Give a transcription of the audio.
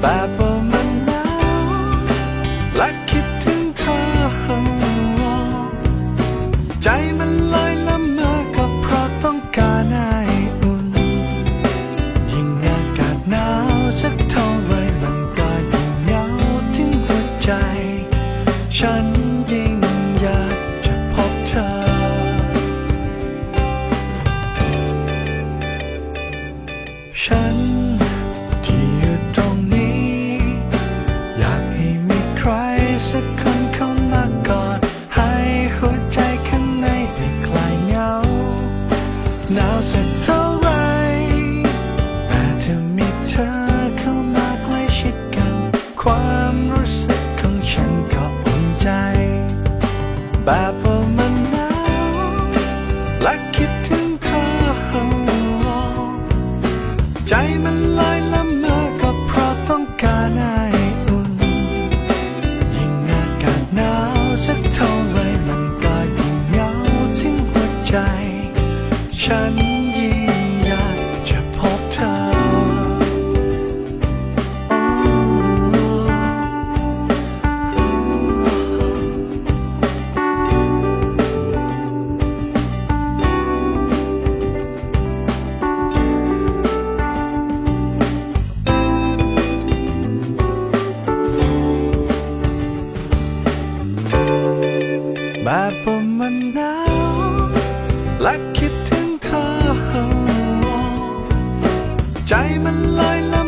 Bye-bye. ฉันยิ่งอยากจะพบเธอ แบบผมมันหนาว และคิดถึงเธอใจมันลอยล